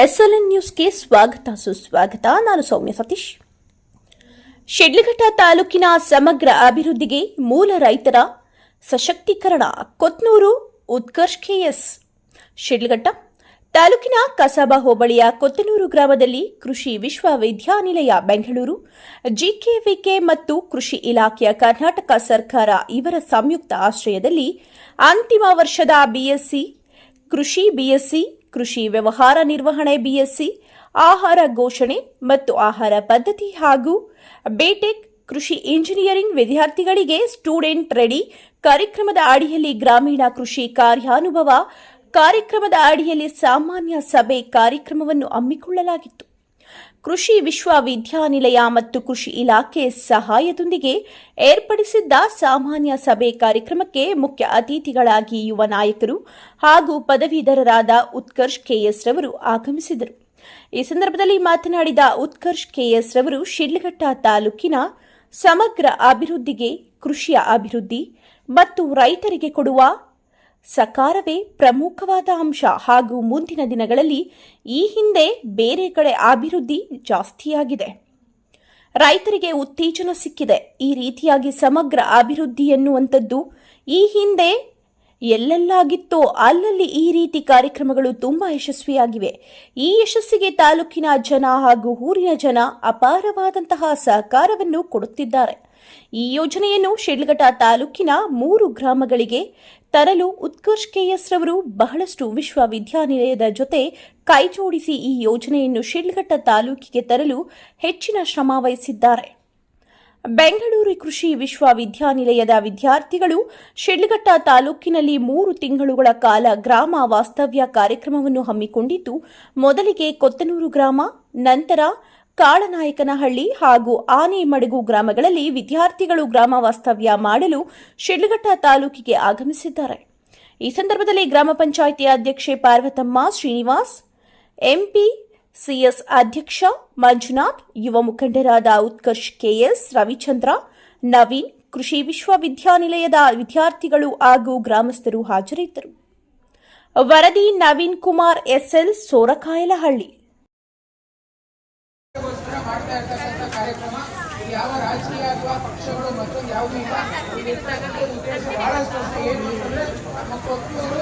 SLN ನ್ಯೂಸ್ಗೆ ಸ್ವಾಗತ, ಸುಸ್ವಾಗತ. ನಾನು ಸೌಮ್ಯ ಸತೀಶ್. ಶಿಡ್ಲಘಟ್ಟ ತಾಲೂಕಿನ ಸಮಗ್ರ ಅಭಿವೃದ್ಧಿಗೆ ಮೂಲ ರೈತರ ಸಶಕ್ತೀಕರಣ, ಕೊತ್ನೂರು ಉತ್ಕರ್ಷ್ ಕೆಎಸ್ ಶಿಡ್ಲಘಟ್ಟ ತಾಲೂಕಿನ ಕಸಾಬಾ ಹೋಬಳಿಯ ಕೊತ್ತನೂರು ಗ್ರಾಮದಲ್ಲಿ ಕೃಷಿ ವಿಶ್ವವಿದ್ಯಾನಿಲಯ, ಬೆಂಗಳೂರು. ಜಿಕೆವಿಕೆ ಮತ್ತು ಕೃಷಿ ಇಲಾಖೆಯ ಕರ್ನಾಟಕ ಸರ್ಕಾರ ಇವರ ಸಂಯುಕ್ತ ಆಶ್ರಯದಲ್ಲಿ ಅಂತಿಮ ವರ್ಷದ ಬಿಎಸ್ಸಿ, ಕೃಷಿ ಬಿಎಸ್ಸಿ ಕೃಷಿ ವ್ಯವಹಾರ ನಿರ್ವಹಣೆ, ಬಿಎಸ್ಸಿ, ಆಹಾರ ಘೋಷಣೆ ಮತ್ತು ಆಹಾರ ಪದ್ಧತಿ ಹಾಗೂ ಬೇಟೆಕ್ ಕೃಷಿ ಇಂಜಿನಿಯರಿಂಗ್ ವಿದ್ಯಾರ್ಥಿಗಳಿಗೆ ಸ್ಟೂಡೆಂಟ್ ರೆಡಿ ಕಾರ್ಯಕ್ರಮದ ಅಡಿಯಲ್ಲಿ ಗ್ರಾಮೀಣ ಕೃಷಿ ಕಾರ್ಯಾನುಭವ, ಕಾರ್ಯಕ್ರಮದ ಅಡಿಯಲ್ಲಿ ಸಾಮಾನ್ಯ ಸಭೆ ಕಾರ್ಯಕ್ರಮವನ್ನು ಹಮ್ಮಿಕೊಳ್ಳಲಾಗಿತ್ತು. ಕೃಷಿ ವಿಶ್ವವಿದ್ಯಾನಿಲಯ ಮತ್ತು ಕೃಷಿ ಇಲಾಖೆ ಸಹಾಯದೊಂದಿಗೆ ಏರ್ಪಡಿಸಿದ್ದ ಸಾಮಾನ್ಯ ಸಭೆ ಕಾರ್ಯಕ್ರಮಕ್ಕೆ ಮುಖ್ಯ ಅತಿಥಿಗಳಾಗಿ ಯುವ ನಾಯಕರು ಹಾಗೂ ಪದವೀಧರರಾದ ಉತ್ಕರ್ಷ್ ಕೆಎಸ್ ರವರು ಆಗಮಿಸಿದರು. ಈ ಸಂದರ್ಭದಲ್ಲಿ ಮಾತನಾಡಿದ ಉತ್ಕರ್ಷ್ ಕೆಎಸ್ ರವರು, ಶಿಡ್ಲಘಟ್ಟ ತಾಲೂಕಿನ ಸಮಗ್ರ ಅಭಿವೃದ್ಧಿಗೆ, ಕೃಷಿಯ ಅಭಿವೃದ್ಧಿ ಮತ್ತು ರೈತರಿಗೆ ಕೊಡುವ ಸಕಾರವೇ ಪ್ರಮುಖವಾದ ಅಂಶ. ಹಾಗೂ ಮುಂದಿನ ದಿನಗಳಲ್ಲಿ ಈ ಹಿಂದೆ ಬೇರೆ ಕಡೆ ಅಭಿವೃದ್ಧಿ ಜಾಸ್ತಿಯಾಗಿದೆ. ರೈತರಿಗೆ ಉತ್ತೇಜನ ಸಿಕ್ಕಿದೆ. ಈ ರೀತಿಯಾಗಿ ಸಮಗ್ರ ಅಭಿವೃದ್ಧಿ ಎನ್ನುವಂಥದ್ದು ಈ ಹಿಂದೆ ಎಲ್ಲೆಲ್ಲಾಗಿತ್ತೋ ಅಲ್ಲಲ್ಲಿ ಈ ರೀತಿ ಕಾರ್ಯಕ್ರಮಗಳು ತುಂಬಾ ಯಶಸ್ವಿಯಾಗಿವೆ. ಈ ಯಶಸ್ಸಿಗೆ ತಾಲೂಕಿನ ಜನ ಹಾಗೂ ಊರಿನ ಜನ ಅಪಾರವಾದಂತಹ ಸಹಕಾರವನ್ನು ಕೊಡುತ್ತಿದ್ದಾರೆ. ಈ ಯೋಜನೆಯನ್ನು ಶಿಡ್ಲಘಟ್ಟ ತಾಲೂಕಿನ ಮೂರು ಗ್ರಾಮಗಳಿಗೆ ತರಲು ಉತ್ಕರ್ಷ್ ಕೆಎಸ್ ರವರು ಬಹಳಷ್ಟು ವಿಶ್ವವಿದ್ಯಾನಿಲಯದ ಜೊತೆ ಕೈಜೋಡಿಸಿ ಈ ಯೋಜನೆಯನ್ನು ಶಿಡ್ಲಘಟ್ಟ ತಾಲೂಕಿಗೆ ತರಲು ಹೆಚ್ಚಿನ ಶ್ರಮ ವಹಿಸಿದ್ದಾರೆ. ಬೆಂಗಳೂರು ಕೃಷಿ ವಿಶ್ವವಿದ್ಯಾನಿಲಯದ ವಿದ್ಯಾರ್ಥಿಗಳು ಶಿಡ್ಲಘಟ್ಟ ತಾಲೂಕಿನಲ್ಲಿ ಮೂರು ತಿಂಗಳುಗಳ ಕಾಲ ಗ್ರಾಮ ವಾಸ್ತವ್ಯ ಕಾರ್ಯಕ್ರಮವನ್ನು ಹಮ್ಮಿಕೊಂಡಿದ್ದು, ಮೊದಲಿಗೆ ಕೊತ್ತನೂರು ಗ್ರಾಮ, ನಂತರ ಕಾಳನಾಯಕನಹಳ್ಳಿ ಹಾಗೂ ಆನೆಮಡಗು ಗ್ರಾಮಗಳಲ್ಲಿ ವಿದ್ಯಾರ್ಥಿಗಳು ಗ್ರಾಮ ವಾಸ್ತವ್ಯ ಮಾಡಲು ಶಿಡ್ಲಘಟ್ಟ ತಾಲೂಕಿಗೆ ಆಗಮಿಸಿದ್ದಾರೆ. ಈ ಸಂದರ್ಭದಲ್ಲಿ ಗ್ರಾಮ ಪಂಚಾಯಿತಿ ಅಧ್ಯಕ್ಷೆ ಪಾರ್ವತಮ್ಮ ಶ್ರೀನಿವಾಸ್, ಎಂಪಿ ಸಿಎಸ್ ಅಧ್ಯಕ್ಷ ಮಂಜುನಾಥ್, ಯುವ ಮುಖಂಡರಾದ ಉತ್ಕರ್ಷ್ ಕೆಎಸ್ ರವಿಚಂದ್ರ, ನವೀನ್, ಕೃಷಿ ವಿಶ್ವವಿದ್ಯಾನಿಲಯದ ವಿದ್ಯಾರ್ಥಿಗಳು ಹಾಗೂ ಗ್ರಾಮಸ್ಥರು ಹಾಜರಿದ್ದರು. ವರದಿ ನವೀನ್ ಕುಮಾರ್ ಎಸ್ಎಲ್ ಸೋರಕಾಯಲಹಳ್ಳಿ. ಮಾಡ್ತಾ ಇರ್ತಕ್ಕಂಥ ಕಾರ್ಯಕ್ರಮ, ಯಾವ ರಾಜಕೀಯ ಅಥವಾ ಪಕ್ಷಗಳು ಮತ್ತೊಂದು ಯಾವುದೂ ಇಲ್ಲ. ಇಲ್ಲಿರ್ತಕ್ಕಂಥ ಉದ್ದೇಶ ಏನು ಅಂತಂದ್ರೆ ನಮ್ಮ ಕೊತ್ತೂರು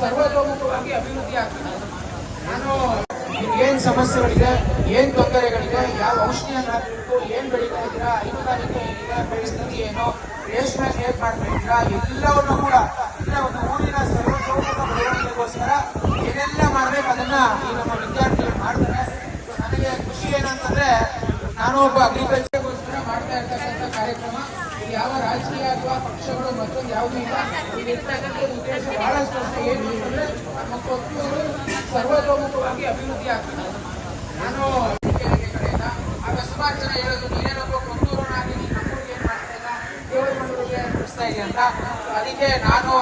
ಸರ್ವತೋಮುಖವಾಗಿ ಅಭಿವೃದ್ಧಿ ಆಗ್ತದೆ ನಾನು ಏನ್ ಸಮಸ್ಯೆಗಳಿದೆ, ಏನ್ ತೊಂದರೆಗಳಿದೆ, ಯಾವ ಔಷಧಿಯನ್ನು ಹಾಕಬೇಕು ಏನ್ ಬೆಳೀತಾ ಇದ್ದೀರಾ ಹೈನುಗಾರಿಕೆ ಏನಿದೆ ಪರಿಸ್ಥಿತಿ ಏನು, ರೇಷ್ಮೆ ಹೇಗ್ ಮಾಡ್ತಾ ಇದ್ದೀರಾ, ಎಲ್ಲವನ್ನು ಕೂಡ ಇಲ್ಲ ಒಂದು ಊರಿನ ಸರ್ವತೋಮುಖ ಬೆಳವಣಿಗೆಗೋಸ್ಕರ ಏನೆಲ್ಲ ಮಾಡ್ಬೇಕು ಅದನ್ನ ಈ ನಮ್ಮ ವಿದ್ಯಾರ್ಥಿಗಳು ಮಾಡ್ತಾರೆ So ನನಗೆ ಏನಂತಂದ್ರೆ ನಾನು ಒಬ್ಬ ಅಗ್ರಿಕಲ್ಚರ್ಗೋಸ್ಕರ ಮಾಡ್ತಾ ಇರ್ತಕ್ಕಂಥ ಕಾರ್ಯಕ್ರಮ. ಯಾವ ರಾಜಕೀಯ ಅಥವಾ ಪಕ್ಷಗಳು ಮತ್ತೊಂದು ಯಾವುದೂ ಇಲ್ಲ. ಇಲ್ಲಿರ್ತಕ್ಕಂಥ ಉದ್ದೇಶ ಸ್ಪಷ್ಟ ಏನು ಅಂದ್ರೆ ನಮ್ಮ ಕೊತ್ತೂರು ಸರ್ವತೋಮುಖವಾಗಿ ಅಭಿವೃದ್ಧಿ ಆಗ್ತದೆ. ನಾನು ಆಗ ಹೇಳೋದು ಮಾಡ್ತಾ ಅಂತ. ಅದಕ್ಕೆ ನಾನು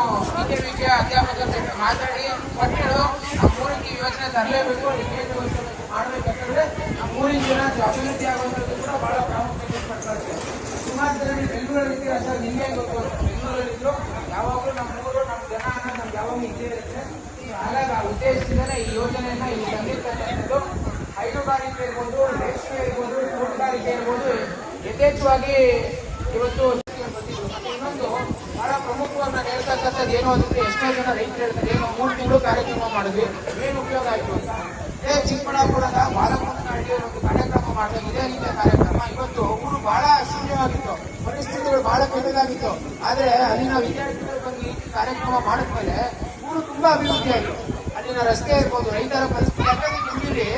ಅಧ್ಯಾಪಕರ ಜೊತೆ ಮಾತಾಡಿ ಪಟ್ಟಿಗಳು ನಮ್ಮೂರಿಗೆ ಯೋಜನೆ ತರಲೇಬೇಕು. ನಮ್ಮೂರಿನ ಜನ ಅಭಿವೃದ್ಧಿ ಆಗುವಂಥದ್ದು ಕೂಡ ಬಹಳ ಪ್ರಾಮುಖ್ಯತೆ ಪಡ್ತಾರೆ ಸುಮಾರು ಜನ ನೀವು ಬೆಂಗಳೂರಲ್ಲಿ ಸರ್ ನಿಮಗೆ ಗೊತ್ತು. ಬೆಂಗಳೂರಲ್ಲಿದ್ರು, ಯಾವಾಗಲೂ ನಮ್ಮೂರು ನಮ್ಮ ಜನ ಅನ್ನೋದು ನಮ್ಗೆ ಯಾವಾಗಲೂ ಇದ್ದೇ ಇರುತ್ತೆ. ಹಾಗಾಗಿ ಆ ಉದ್ದೇಶದಿಂದಲೇ ಈ ಯೋಜನೆಯನ್ನ ಇಲ್ಲಿ ತಂದಿರ್ತಕ್ಕಂಥದ್ದು. ಹೈನುಗಾರಿಕೆ ಇರ್ಬೋದು ರೇಷ್ಮೆ ಇರ್ಬೋದು, ತೋಟಗಾರಿಕೆ ಇರ್ಬೋದು. ಯಥೇಚ್ಛವಾಗಿ ಇವತ್ತು ಇನ್ನೊಂದು ಬಹಳ ಪ್ರಮುಖವಾಗಿ ನಾನು ಹೇಳ್ತಕ್ಕಂಥದ್ದು ಏನು ಅಂತಂದ್ರೆ ಎಷ್ಟೋ ಜನ ರೈತರು ಹೇಳ್ತಾರೆ ಮೂರು ತಿಂಗಳು ಕಾರ್ಯಕ್ರಮ ಮಾಡಿದ್ವಿ, ಏನು ಉಪಯೋಗ ಆಯ್ತು? ಅಂತ ಚಿಕ್ಕಬಳ್ಳಾಪುರದ ಚಿಕ್ಕಬಳ್ಳಾಪುರದ ಬಾಲಮುಖನಹಳ್ಳಿ ಒಂದು ಕಾರ್ಯಕ್ರಮ ಮಾಡಿದಾಗ ಇದೇ ರೀತಿಯ ಕಾರ್ಯಕ್ರಮ. ಇವತ್ತು ಊರು ಬಹಳ ಶೂನ್ಯವಾಗಿತ್ತು ಪರಿಸ್ಥಿತಿಗಳು ಬಹಳ ಕೆಟ್ಟದಾಗಿತ್ತು. ಆದ್ರೆ ಅಲ್ಲಿನ ವಿದ್ಯಾರ್ಥಿಗಳು ಬಂದು ಈ ಕಾರ್ಯಕ್ರಮ ಮಾಡಿದ್ಮೇಲೆ ಊರು ತುಂಬಾ ಅಭಿವೃದ್ಧಿ ಆಯಿತು ಅಲ್ಲಿನ ರಸ್ತೆ ಇರ್ಬೋದು, ರೈತರ ಪರಿಸ್ಥಿತಿ ಯಾಕಂದ್ರೆ ಇಲ್ಲಿ